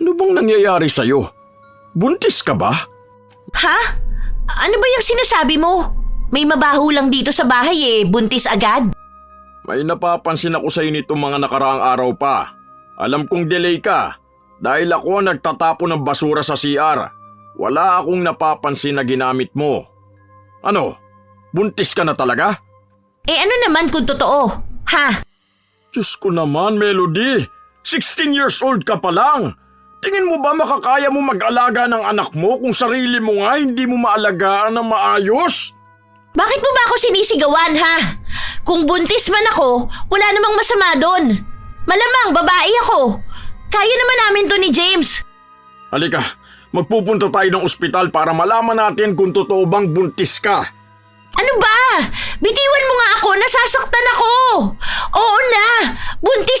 Ano bang nangyayari sa'yo? Buntis ka ba? Ha? Ano ba yung sinasabi mo? May mabaho lang dito sa bahay eh, buntis agad. May napapansin ako sa'yo nito mga nakaraang araw pa. Alam kong delay ka. Dahil ako nagtatapon ng basura sa CR. Wala akong napapansin na ginamit mo. Ano? Buntis ka na talaga? Eh ano naman kung totoo? Ha? Diyos ko naman, Melody. 16 years old ka pa lang. Tingin mo ba makakaya mo mag-alaga ng anak mo kung sarili mo nga hindi mo maalagaan ng maayos? Bakit mo ba ako sinisigawan ha? Kung buntis man ako, wala namang masama doon. Malamang babae ako. Kaya naman namin to ni James. Halika, magpupunta tayo ng ospital para malaman natin kung totoo bang buntis ka. Ano ba? Bitiwan mo nga ako, nasasaktan ako. Oo na, buntis.